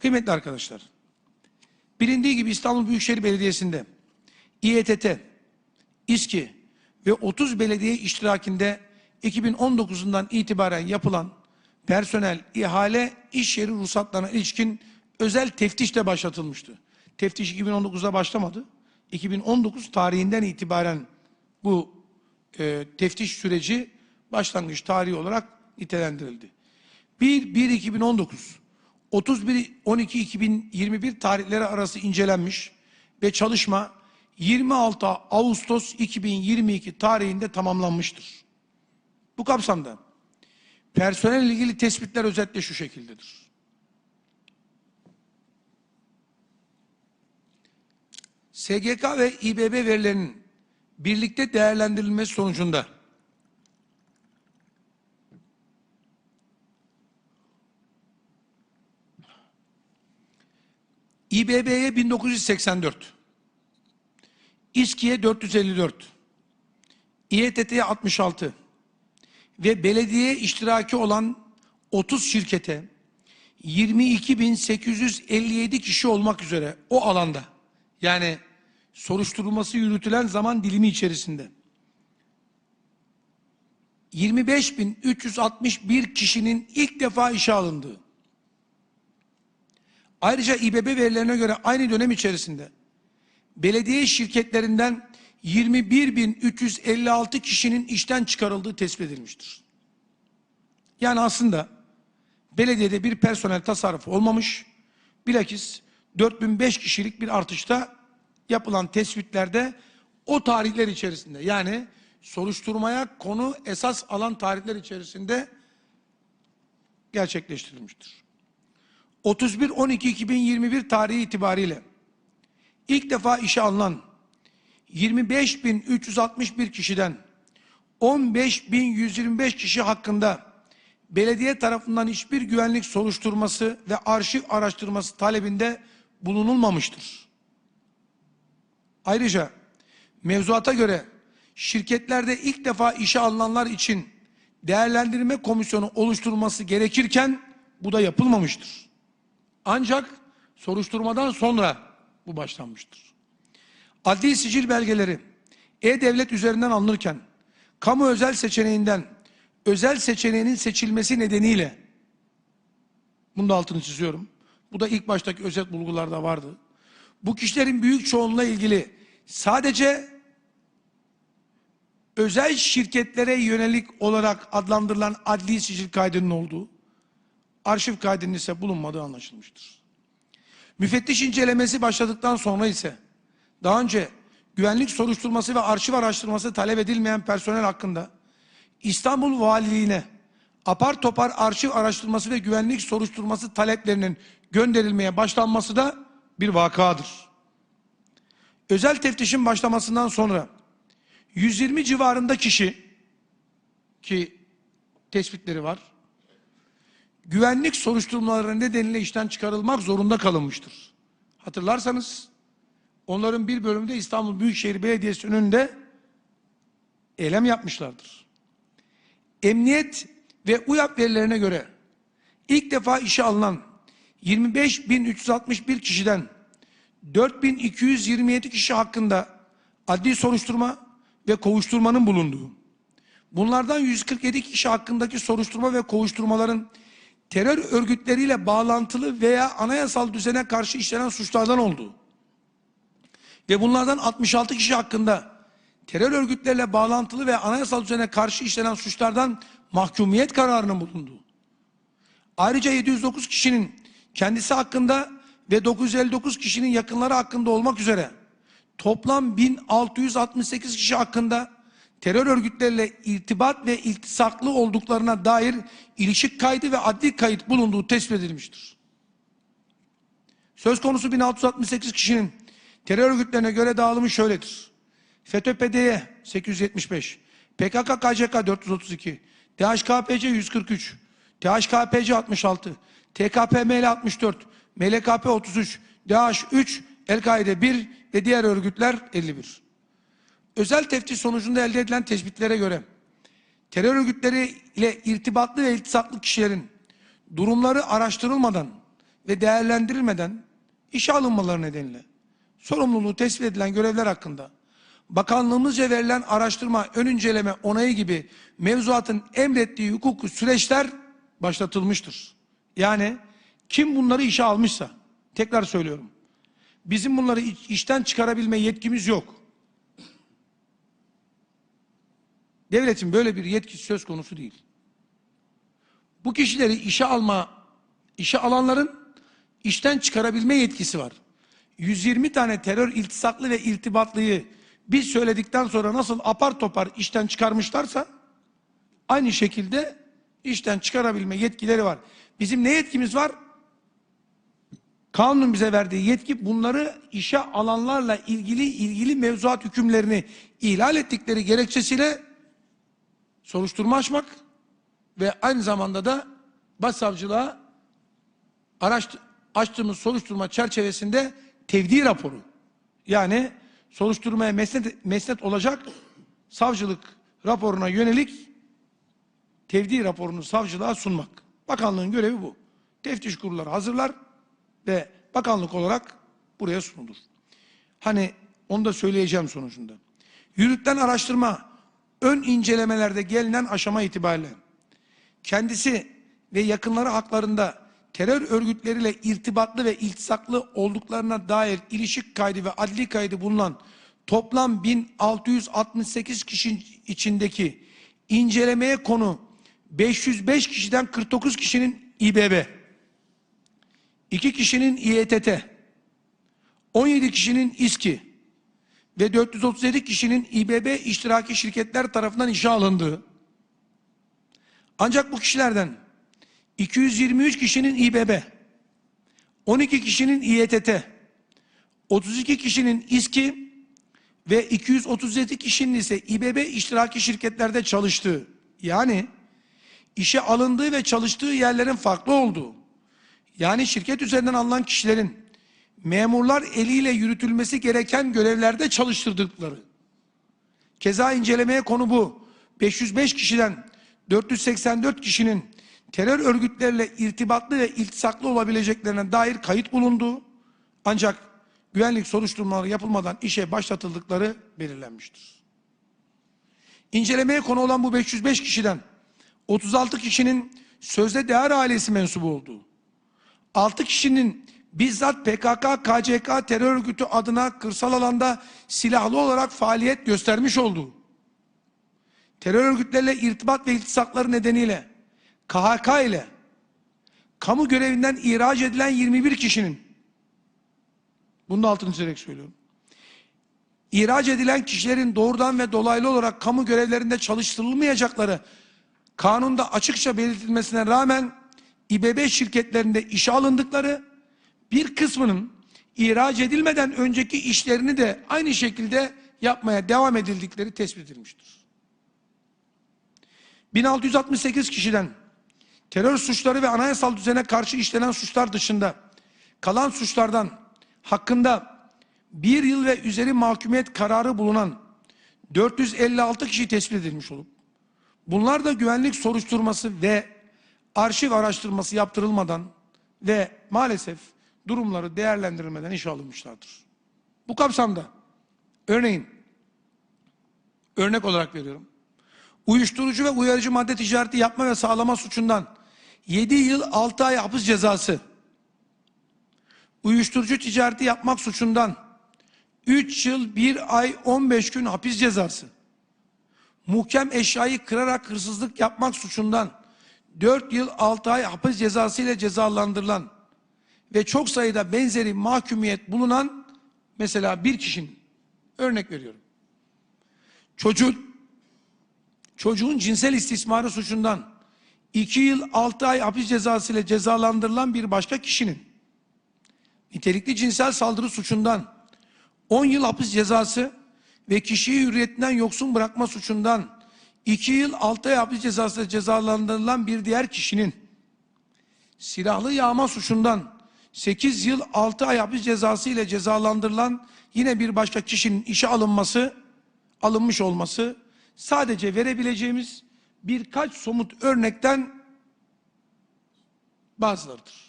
Kıymetli arkadaşlar, bilindiği gibi İstanbul Büyükşehir Belediyesi'nde İETT, İSKİ ve 30 belediye iştirakinde 2019'undan itibaren yapılan personel, ihale, iş yeri ruhsatlarına ilişkin özel teftişle başlatılmıştı. Teftiş 2019'da başlamadı. 2019 tarihinden itibaren bu e, teftiş süreci başlangıç tarihi olarak nitelendirildi. 1-1-2019, 31-12-2021 tarihleri arası incelenmiş ve çalışma 26 Ağustos 2022 tarihinde tamamlanmıştır. Bu kapsamda personel ilgili tespitler özetle şu şekildedir. SGK ve İBB verilerinin birlikte değerlendirilmesi sonucunda İBB'ye 1984, İSKİ'ye 454, İETT'ye 66 ve belediye iştiraki olan 30 şirkete 22.857 kişi olmak üzere o alanda yani soruşturulması yürütülen zaman dilimi içerisinde 25.361 kişinin ilk defa işe alındığı Ayrıca İBB verilerine göre aynı dönem içerisinde belediye şirketlerinden 21.356 kişinin işten çıkarıldığı tespit edilmiştir. Yani aslında belediyede bir personel tasarrufu olmamış, bilakis 4005 kişilik bir artışta yapılan tespitlerde o tarihler içerisinde yani soruşturmaya konu esas alan tarihler içerisinde gerçekleştirilmiştir. 31-12-2021 tarihi itibariyle ilk defa işe alınan 25.361 kişiden 15.125 kişi hakkında belediye tarafından hiçbir güvenlik soruşturması ve arşiv araştırması talebinde bulunulmamıştır. Ayrıca mevzuata göre şirketlerde ilk defa işe alınanlar için değerlendirme komisyonu oluşturulması gerekirken bu da yapılmamıştır. Ancak soruşturmadan sonra bu başlanmıştır. Adli sicil belgeleri e-devlet üzerinden alınırken kamu özel seçeneğinden özel seçeneğinin seçilmesi nedeniyle bunu da altını çiziyorum. Bu da ilk baştaki özet bulgularda vardı. Bu kişilerin büyük çoğunluğuyla ilgili sadece özel şirketlere yönelik olarak adlandırılan adli sicil kaydının olduğu, arşiv kaydının ise bulunmadığı anlaşılmıştır. Müfettiş incelemesi başladıktan sonra ise daha önce güvenlik soruşturması ve arşiv araştırması talep edilmeyen personel hakkında İstanbul Valiliğine apar topar arşiv araştırması ve güvenlik soruşturması taleplerinin gönderilmeye başlanması da bir vakadır. Özel teftişin başlamasından sonra 120 civarında kişi ki tespitleri var güvenlik soruşturmaları nedeniyle işten çıkarılmak zorunda kalınmıştır. Hatırlarsanız onların bir bölümünde İstanbul Büyükşehir Belediyesi önünde eylem yapmışlardır. Emniyet ve UYAP verilerine göre ilk defa işe alınan 25.361 kişiden 4.227 kişi hakkında adli soruşturma ve kovuşturmanın bulunduğu, bunlardan 147 kişi hakkındaki soruşturma ve kovuşturmaların terör örgütleriyle bağlantılı veya anayasal düzene karşı işlenen suçlardan oldu. Ve bunlardan 66 kişi hakkında terör örgütleriyle bağlantılı ve anayasal düzene karşı işlenen suçlardan mahkumiyet kararının bulundu. Ayrıca 709 kişinin kendisi hakkında ve 959 kişinin yakınları hakkında olmak üzere toplam 1668 kişi hakkında terör örgütleriyle irtibat ve iltisaklı olduklarına dair ilişik kaydı ve adli kayıt bulunduğu tespit edilmiştir. Söz konusu 1668 kişinin terör örgütlerine göre dağılımı şöyledir. FETÖ-PDY 875, PKK-KCK 432, DHKPC 143, THKPC 66, TKPML 64, MLKP 33, DH 3, El-Kaide 1 ve diğer örgütler 51. Özel teftiş sonucunda elde edilen tespitlere göre terör örgütleri ile irtibatlı ve iltisaklı kişilerin durumları araştırılmadan ve değerlendirilmeden işe alınmaları nedeniyle sorumluluğu tespit edilen görevler hakkında bakanlığımızca verilen araştırma, ön inceleme, onayı gibi mevzuatın emrettiği hukuku süreçler başlatılmıştır. Yani kim bunları işe almışsa, tekrar söylüyorum, bizim bunları iş- işten çıkarabilme yetkimiz yok. Devletin böyle bir yetkisi söz konusu değil. Bu kişileri işe alma, işe alanların işten çıkarabilme yetkisi var. 120 tane terör iltisaklı ve irtibatlıyı biz söyledikten sonra nasıl apar topar işten çıkarmışlarsa aynı şekilde işten çıkarabilme yetkileri var. Bizim ne yetkimiz var? Kanunun bize verdiği yetki bunları işe alanlarla ilgili ilgili mevzuat hükümlerini ihlal ettikleri gerekçesiyle soruşturma açmak ve aynı zamanda da başsavcılığa araç, açtığımız soruşturma çerçevesinde tevdi raporu yani soruşturmaya mesnet, mesnet olacak savcılık raporuna yönelik tevdi raporunu savcılığa sunmak. Bakanlığın görevi bu. Teftiş kurulları hazırlar ve bakanlık olarak buraya sunulur. Hani onu da söyleyeceğim sonucunda. Yürütülen araştırma ön incelemelerde gelinen aşama itibariyle kendisi ve yakınları haklarında terör örgütleriyle irtibatlı ve iltisaklı olduklarına dair ilişik kaydı ve adli kaydı bulunan toplam 1668 kişi içindeki incelemeye konu 505 kişiden 49 kişinin İBB, 2 kişinin İETT, 17 kişinin İSKİ ve 437 kişinin İBB iştiraki şirketler tarafından işe alındığı ancak bu kişilerden 223 kişinin İBB, 12 kişinin İETT, 32 kişinin İSKİ ve 237 kişinin ise İBB iştiraki şirketlerde çalıştığı yani işe alındığı ve çalıştığı yerlerin farklı olduğu yani şirket üzerinden alınan kişilerin memurlar eliyle yürütülmesi gereken görevlerde çalıştırdıkları. Keza incelemeye konu bu. 505 kişiden 484 kişinin terör örgütleriyle irtibatlı ve iltisaklı olabileceklerine dair kayıt bulunduğu ancak güvenlik soruşturmaları yapılmadan işe başlatıldıkları belirlenmiştir. İncelemeye konu olan bu 505 kişiden 36 kişinin sözde değer ailesi mensubu olduğu, 6 kişinin bizzat PKK, KCK terör örgütü adına kırsal alanda silahlı olarak faaliyet göstermiş olduğu, terör örgütleriyle irtibat ve iltisakları nedeniyle KHK ile kamu görevinden ihraç edilen 21 kişinin bunu da altını çizerek söylüyorum. İhraç edilen kişilerin doğrudan ve dolaylı olarak kamu görevlerinde çalıştırılmayacakları kanunda açıkça belirtilmesine rağmen İBB şirketlerinde işe alındıkları bir kısmının ihraç edilmeden önceki işlerini de aynı şekilde yapmaya devam edildikleri tespit edilmiştir. 1668 kişiden terör suçları ve anayasal düzene karşı işlenen suçlar dışında kalan suçlardan hakkında bir yıl ve üzeri mahkumiyet kararı bulunan 456 kişi tespit edilmiş olup bunlar da güvenlik soruşturması ve arşiv araştırması yaptırılmadan ve maalesef durumları değerlendirilmeden işe alınmışlardır. Bu kapsamda örneğin örnek olarak veriyorum. Uyuşturucu ve uyarıcı madde ticareti yapma ve sağlama suçundan 7 yıl 6 ay hapis cezası, uyuşturucu ticareti yapmak suçundan 3 yıl 1 ay 15 gün hapis cezası, muhkem eşyayı kırarak hırsızlık yapmak suçundan 4 yıl 6 ay hapis cezası ile cezalandırılan ve çok sayıda benzeri mahkumiyet bulunan mesela bir kişinin örnek veriyorum. Çocuk çocuğun cinsel istismarı suçundan 2 yıl 6 ay hapis cezası ile cezalandırılan bir başka kişinin nitelikli cinsel saldırı suçundan 10 yıl hapis cezası ve kişiyi hürriyetinden yoksun bırakma suçundan 2 yıl 6 ay hapis cezası ile cezalandırılan bir diğer kişinin silahlı yağma suçundan 8 yıl 6 ay hapis cezası ile cezalandırılan yine bir başka kişinin işe alınması, alınmış olması sadece verebileceğimiz birkaç somut örnekten bazılarıdır.